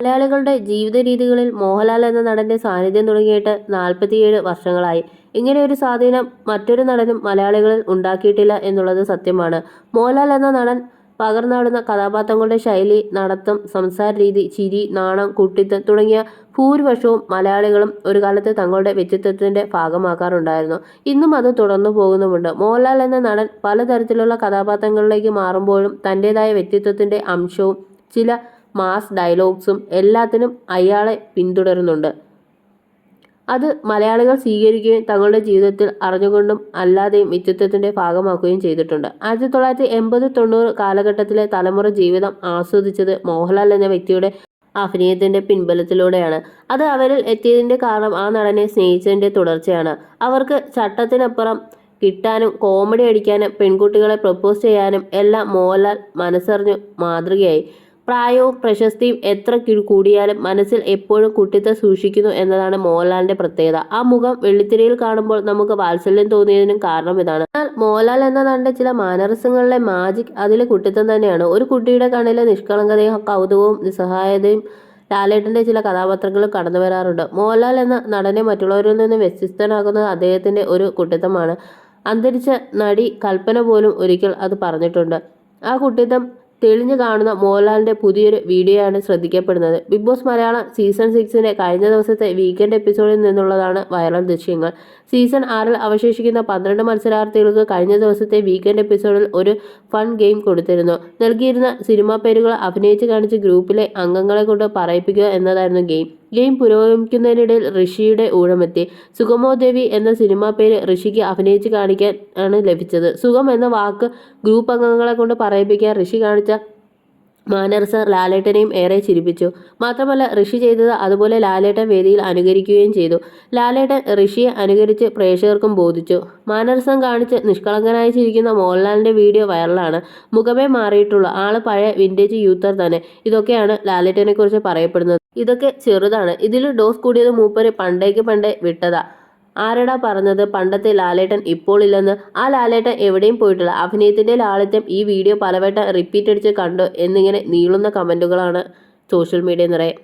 മലയാളികളുടെ ജീവിത രീതികളിൽ മോഹൻലാൽ എന്ന നടന്റെ സാന്നിധ്യം തുടങ്ങിയിട്ട് നാൽപ്പത്തിയേഴ് വർഷങ്ങളായി. ഇങ്ങനെ ഒരു സ്വാധീനം മറ്റൊരു നടനും മലയാളികളിൽ ഉണ്ടാക്കിയിട്ടില്ല എന്നുള്ളത് സത്യമാണ്. മോഹൻലാൽ എന്ന നടൻ പകർന്നാടുന്ന കഥാപാത്രങ്ങളുടെ ശൈലി നടത്തം സംസാര രീതി ചിരി നാണം കുട്ടിത്തം തുടങ്ങിയ ഭൂരിപക്ഷവും മലയാളികളും ഒരു കാലത്ത് തങ്ങളുടെ വ്യക്തിത്വത്തിന്റെ ഭാഗമാക്കാറുണ്ടായിരുന്നു. ഇന്നും അത് തുടർന്നു പോകുന്നുമുണ്ട്. മോഹൻലാൽ എന്ന നടൻ പലതരത്തിലുള്ള കഥാപാത്രങ്ങളിലേക്ക് മാറുമ്പോഴും തന്റെതായ വ്യക്തിത്വത്തിന്റെ അംശവും ചില മാസ് ഡയലോഗ്സും എല്ലാത്തിനും അയാളെ പിന്തുടരുന്നുണ്ട്. അത് മലയാളികൾ സ്വീകരിക്കുകയും തങ്ങളുടെ ജീവിതത്തിൽ അറിഞ്ഞുകൊണ്ടും അല്ലാതെയും വ്യക്തിത്വത്തിന്റെ ഭാഗമാക്കുകയും ചെയ്തിട്ടുണ്ട്. ആയിരത്തി തൊള്ളായിരത്തി എൺപത് തൊണ്ണൂറ് കാലഘട്ടത്തിലെ തലമുറ ജീവിതം ആസ്വദിച്ചത് മോഹൻലാൽ എന്ന വ്യക്തിയുടെ അഭിനയത്തിന്റെ പിൻബലത്തിലൂടെയാണ്. അത് അവരിൽ എത്തിയതിന്റെ കാരണം ആ നടനെ സ്നേഹിച്ചതിന്റെ തുടർച്ചയാണ്. അവർക്ക് ചട്ടത്തിനപ്പുറം കിട്ടാനും കോമഡി അടിക്കാനും പെൺകുട്ടികളെ പ്രപ്പോസ് ചെയ്യാനും എല്ലാം മോഹൻലാൽ മനസ്സറിഞ്ഞു മാതൃകയായി. പ്രായവും പ്രശസ്തിയും എത്ര കൂടിയാലും മനസ്സിൽ എപ്പോഴും കുട്ടിത്തം സൂക്ഷിക്കുന്നു എന്നതാണ് മോഹൻലാലിന്റെ പ്രത്യേകത. ആ മുഖം വെള്ളിത്തിരയിൽ കാണുമ്പോൾ നമുക്ക് വാത്സല്യം തോന്നിയതിനും കാരണം ഇതാണ്. എന്നാൽ മോഹൻലാൽ എന്ന നടന്റെ ചില മാനരസങ്ങളിലെ മാജിക് അതിലെ കുട്ടിത്തം തന്നെയാണ്. ഒരു കുട്ടിയുടെ കണ്ണിലെ നിഷ്കളങ്കതയും കൗതുകവും നിസ്സഹായതയും ലാലേട്ടന്റെ ചില കഥാപാത്രങ്ങളും കടന്നു വരാറുണ്ട്. മോഹൻലാൽ എന്ന നടനെ മറ്റുള്ളവരിൽ നിന്ന് വ്യത്യസ്തനാകുന്നത് അദ്ദേഹത്തിന്റെ ഒരു കുട്ടിത്തമാണ് അന്തരിച്ച നടി കൽപ്പന പോലും ഒരിക്കൽ അത് പറഞ്ഞിട്ടുണ്ട്. ആ കുട്ടിത്തം തെളിഞ്ഞു കാണുന്ന മോഹൻലാലിന്റെ പുതിയൊരു വീഡിയോയാണ് ശ്രദ്ധിക്കപ്പെടുന്നത്. ബിഗ് ബോസ് മലയാളം സീസൺ സിക്സിന്റെ കഴിഞ്ഞ ദിവസത്തെ വീക്കെൻഡ് എപ്പിസോഡിൽ നിന്നുള്ളതാണ് വൈറൽ ദൃശ്യങ്ങൾ. സീസൺ ആറിൽ അവശേഷിക്കുന്ന പന്ത്രണ്ട് മത്സരാർത്ഥികൾക്ക് കഴിഞ്ഞ ദിവസത്തെ വീക്കെൻഡ് എപ്പിസോഡിൽ ഒരു ഫൺ ഗെയിം കൊടുത്തിരുന്നു. നൽകിയിരുന്ന സിനിമാ പേരുകൾ അഭിനയിച്ച് കാണിച്ച് ഗ്രൂപ്പിലെ അംഗങ്ങളെ കൊണ്ട് പറയിപ്പിക്കുക എന്നതായിരുന്നു ഗെയിം ഗെയിം പുരോഗമിക്കുന്നതിനിടയിൽ ഋഷിയുടെ ഊഴമെത്തി. സുഗമോ ദേവി എന്ന സിനിമാ പേര് ഋഷിക്ക് അഭിനയിച്ച് കാണിക്കാൻ ആണ് ലഭിച്ചത്. സുഖം എന്ന വാക്ക് ഗ്രൂപ്പ് അംഗങ്ങളെ കൊണ്ട് പറയിപ്പിക്കാൻ ഋഷി കാണിച്ച മാനർസർ ലാലേട്ടനെയും ഏറെ ചിരിപ്പിച്ചു. മാത്രമല്ല ഋഷി ചെയ്തത് അതുപോലെ ലാലേട്ടൻ വേദിയിൽ അനുകരിക്കുകയും ചെയ്തു. ലാലേട്ടൻ ഋഷിയെ അനുകരിച്ച് പ്രേക്ഷകർക്കും ബോധിച്ചു. മാനർസം കാണിച്ച് നിഷ്കളങ്കനായി ചിരിക്കുന്ന മോഹൻലാലിന്റെ വീഡിയോ വൈറലാണ്. മുഖമേ മാറിയിട്ടുള്ളൂ. ആൾ പഴയ വിന്റേജ് യൂത്തർ തന്നെ. ഇതൊക്കെയാണ് ലാലേട്ടനെക്കുറിച്ച് പറയപ്പെടുന്നത്. ഇതൊക്കെ ചെറുതാണ്. ഇതിൽ ഡോസ് കൂടിയത് മൂപ്പര് പണ്ടേക്ക് പണ്ടേ വിട്ടതാ. ആരടാ പറഞ്ഞത്? പണ്ടത്തെ ലാലേട്ടൻ ഇപ്പോൾ ഇല്ലെന്ന്. ആ ലാലേട്ടൻ എവിടെയും പോയിട്ടില്ല. അഭിനയത്തിന്റെ ലാളിത്യം ഈ വീഡിയോ പലവട്ടം റിപ്പീറ്റ് അടിച്ച് കണ്ടു എന്നിങ്ങനെ നീളുന്ന കമന്റുകളാണ് സോഷ്യൽ മീഡിയ നിറയെ.